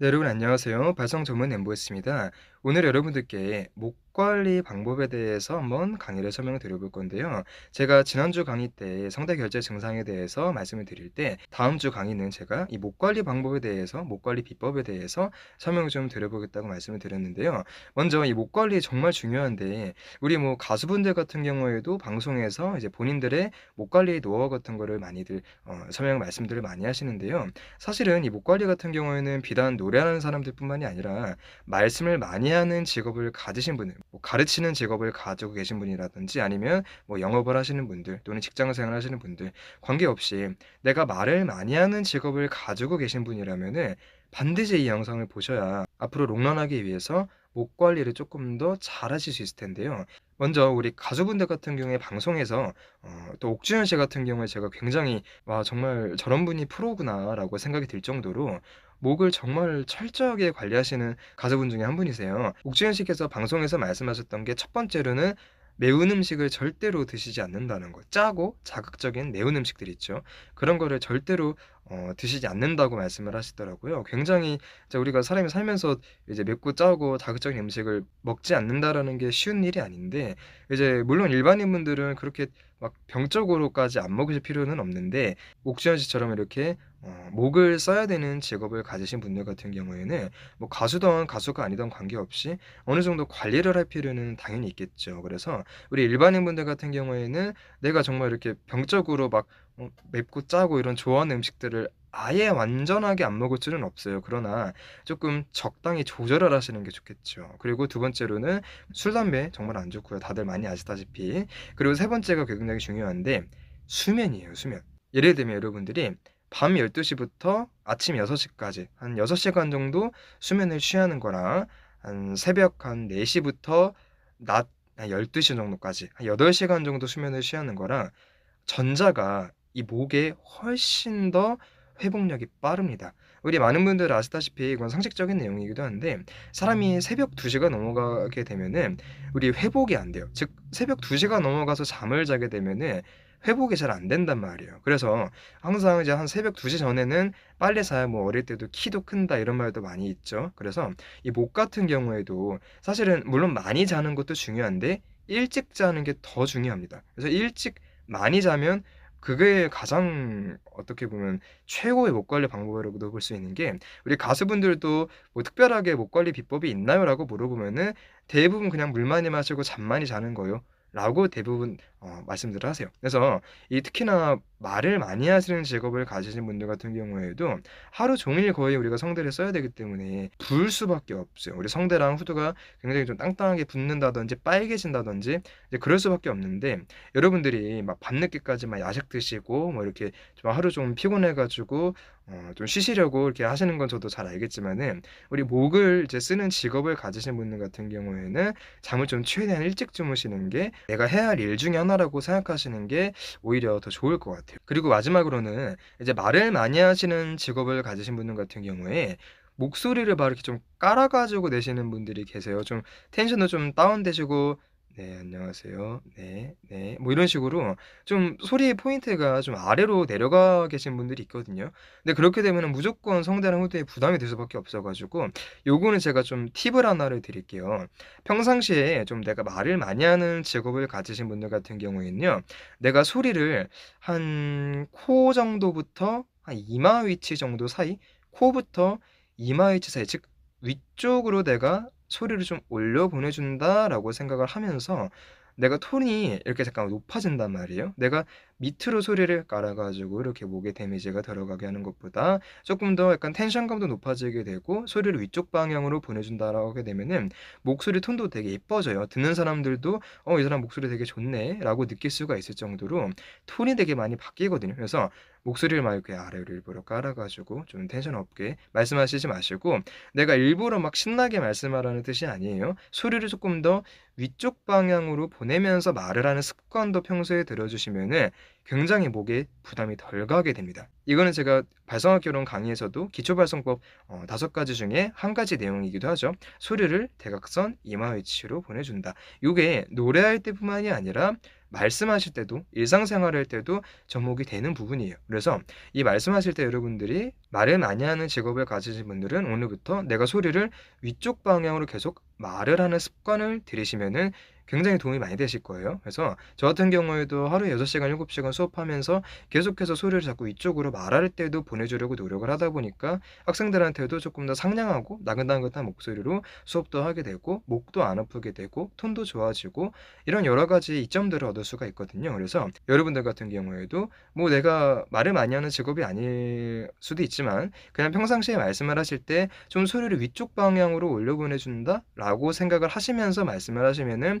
네, 여러분 안녕하세요. 발성 전문 엠보였습니다. 오늘 여러분들께 목 관리 방법에 대해서 한번 강의를 설명을 드려볼 건데요. 제가 지난주 강의 때 성대 결제 증상에 대해서 말씀을 드릴 때 다음 주 강의는 제가 이 목 관리 방법에 대해서 목 관리 비법에 대해서 설명을 좀 드려보겠다고 말씀을 드렸는데요. 먼저 이 목 관리 정말 중요한데 우리 뭐 가수분들 같은 경우에도 방송에서 이제 본인들의 목 관리 노하우 같은 거를 많이들 어, 설명 말씀들을 많이 하시는데요. 사실은 이 목 관리 같은 경우에는 비단 노래하는 사람들뿐만이 아니라 말씀을 많이 하는 직업을 가지신 분들 뭐 가르치는 직업을 가지고 계신 분이라든지 아니면 뭐 영업을 하시는 분들 또는 직장 생활 하시는 분들 관계없이 내가 말을 많이 하는 직업을 가지고 계신 분이라면은 반드시 이 영상을 보셔야 앞으로 롱런하기 위해서 목 관리를 조금 더 잘하실 수 있을 텐데요. 먼저 우리 가수분들 같은 경우에 방송에서 어, 또 옥주현 씨 같은 경우에 제가 굉장히 와 정말 저런 분이 프로구나라고 생각이 들 정도로 목을 정말 철저하게 관리하시는 가수분 중에 한 분이세요. 옥주현 씨께서 방송에서 말씀하셨던 게 첫 번째로는 매운 음식을 절대로 드시지 않는다는 거. 짜고 자극적인 매운 음식들 있죠. 그런 거를 절대로 어, 드시지 않는다고 말씀을 하시더라고요. 굉장히 우리가 사람이 살면서 이제 맵고 짜고 자극적인 음식을 먹지 않는다라는 게 쉬운 일이 아닌데 이제 물론 일반인 분들은 그렇게 막 병적으로까지 안 먹으실 필요는 없는데 옥주현 씨처럼 이렇게 어, 목을 써야 되는 직업을 가지신 분들 같은 경우에는 뭐 가수든 가수가 아니든 관계없이 어느 정도 관리를 할 필요는 당연히 있겠죠. 그래서 우리 일반인 분들 같은 경우에는 내가 정말 이렇게 병적으로 막 어, 맵고 짜고 이런 좋아하는 음식들을 아예 완전하게 안 먹을 수는 없어요. 그러나 조금 적당히 조절을 하시는 게 좋겠죠. 그리고 두 번째로는 술, 담배 정말 안 좋고요. 다들 많이 아시다시피. 그리고 세 번째가 굉장히 중요한데 수면이에요, 수면. 예를 들면 여러분들이 밤 12시부터 아침 6시까지 한 6시간 정도 수면을 취하는 거랑 한 새벽 한 4시부터 낮 12시 정도까지 한 8시간 정도 수면을 취하는 거랑 전자가 이 목에 훨씬 더 회복력이 빠릅니다. 우리 많은 분들 아시다시피 이건 상식적인 내용이기도 한데 사람이 새벽 2시가 넘어가게 되면은 우리 회복이 안 돼요. 즉 새벽 2시가 넘어가서 잠을 자게 되면은 회복이 잘 안 된단 말이에요. 그래서 항상 이제 한 새벽 2시 전에는 빨리 자야 뭐 어릴 때도 키도 큰다 이런 말도 많이 있죠. 그래서 이 목 같은 경우에도 사실은 물론 많이 자는 것도 중요한데 일찍 자는 게 더 중요합니다. 그래서 일찍 많이 자면 그게 가장 어떻게 보면 최고의 목 관리 방법이라고도 볼 수 있는 게 우리 가수분들도 뭐 "특별하게 목 관리 비법이 있나요?"라고 물어보면은 대부분 그냥 "물 많이 마시고 잠 많이 자는 거요." 라고 대부분 어 말씀들을 하세요. 그래서 이 특히나 말을 많이 하시는 직업을 가지신 분들 같은 경우에도 하루 종일 거의 우리가 성대를 써야 되기 때문에 부을 수밖에 없어요. 우리 성대랑 후두가 굉장히 좀 땅땅하게 붓는다든지 빨개진다든지 이제 그럴 수밖에 없는데 여러분들이 막 밤늦게까지 막 야식 드시고 뭐 이렇게 좀 하루 종일 피곤해 가지고 어 좀 쉬시려고 이렇게 하시는 건 저도 잘 알겠지만은 우리 목을 이제 쓰는 직업을 가지신 분들 같은 경우에는 잠을 좀 최대한 일찍 주무시는 게 내가 해야 할 일 중에 하나라고 생각하시는 게 오히려 더 좋을 것 같아요. 그리고 마지막으로는 이제 말을 많이 하시는 직업을 가지신 분들 같은 경우에 목소리를 막 이렇게 좀 깔아 가지고 내시는 분들이 계세요. 좀 텐션도 좀 다운되시고 " 네 안녕하세요. 네. 네." 뭐 이런 식으로 좀 소리의 포인트가 좀 아래로 내려가 계신 분들이 있거든요. 근데 그렇게 되면은 무조건 성대랑 후두에 부담이 될 수밖에 없어 가지고 요거는 제가 좀 팁을 하나를 드릴게요. 평상시에 좀 내가 말을 많이 하는 직업을 가지신 분들 같은 경우에는요. 내가 소리를 한 코 정도부터 한 이마 위치 정도 사이 코부터 이마 위치 사이 즉 위쪽으로 내가 소리를 좀 올려 보내 준다라고 생각을 하면서 내가 톤이 이렇게 잠깐 높아진단 말이에요. 내가 밑으로 소리를 깔아 가지고 이렇게 목에 데미지가 들어가게 하는 것보다 쪼끔 더 약간 텐션감도 높아지게 되고 소리를 위쪽 방향으로 보내준다라고 하게 되면은 목소리 톤도 되게 예뻐져요. 듣는 사람들도 '어 이 사람 목소리 되게 좋네.'라고 느낄 수가 있을 정도로 톤이 되게 많이 바뀌거든요. 그래서 목소리를 막 이렇게 아래로 일부러 깔아 가지고 좀 텐션 없게 말씀하시지 마시고 내가 일부러 막 신나게 말씀하라는 뜻이 아니에요. 소리를 쪼끔 더 위쪽 방향으로 보내면서 말을 하는 습관도 평소에 들여주시면은 굉장히 목에 부담이 덜 가게 됩니다. 이거는 제가 발성학 결혼 강의에서도 기초 발성법 어5 가지 중에 한 가지 내용이기도 하죠. 소리를 대각선 이마 위치로 보내준다. 요게 노래할 때뿐만이 아니라 말씀하실 때도 일상생활 할 때도 접목이 되는 부분이에요. 그래서 이 말씀하실 때 여러분들이 말을 많이 하는 직업을 가지신 분들은 오늘부터 내가 소리를 위쪽 방향으로 계속 말을 하는 습관을 들이시면은 굉장히 도움이 많이 되실 거예요. 그래서 저 같은 경우에도 하루에 6시간, 7시간 수업하면서 계속해서 소리를 자꾸 위쪽으로 말할 때도 보내주려고 노력을 하다 보니까 학생들한테도 조금 더 상냥하고 나긋나긋한 목소리로 수업도 하게 되고 목도 안 아프게 되고 톤도 좋아지고 이런 여러 가지 이점들을 얻을 수가 있거든요. 그래서 여러분들 같은 경우에도 뭐 내가 말을 많이 하는 직업이 아닐 수도 있지만 그냥 평상시에 말씀을 하실 때 좀 소리를 위쪽 방향으로 올려 보내준다라고 생각을 하시면서 말씀을 하시면은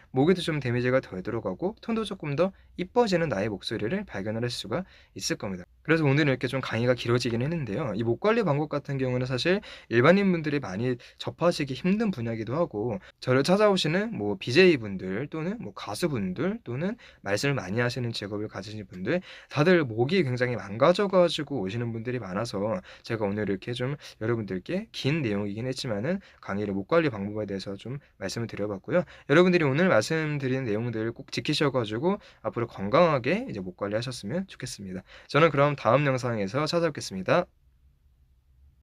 목에도 좀 데미지가 덜 들어가고 톤도 조금 더 이뻐지는 나의 목소리를 발견을 할 수가 있을 겁니다. 그래서 오늘은 이렇게 좀 강의가 길어지긴 했는데요. 이 목 관리 방법 같은 경우는 사실 일반인 분들이 많이 접하시기 힘든 분야이기도 하고 저를 찾아오시는 뭐 BJ분들 또는 뭐 가수 분들 또는 말씀을 많이 하시는 직업을 가지신 분들 다들 목이 굉장히 망가져 가지고 오시는 분들이 많아서 제가 오늘 이렇게 좀 여러분들께 긴 내용이긴 했지만은 강의를 목 관리 방법에 대해서 좀 말씀을 드려 봤고요. 여러분들이 오늘 말씀드린 내용들을 꼭 지키셔 가지고 앞으로 건강하게 이제 목 관리하셨으면 좋겠습니다. 저는 그럼 다음 영상에서 찾아뵙겠습니다.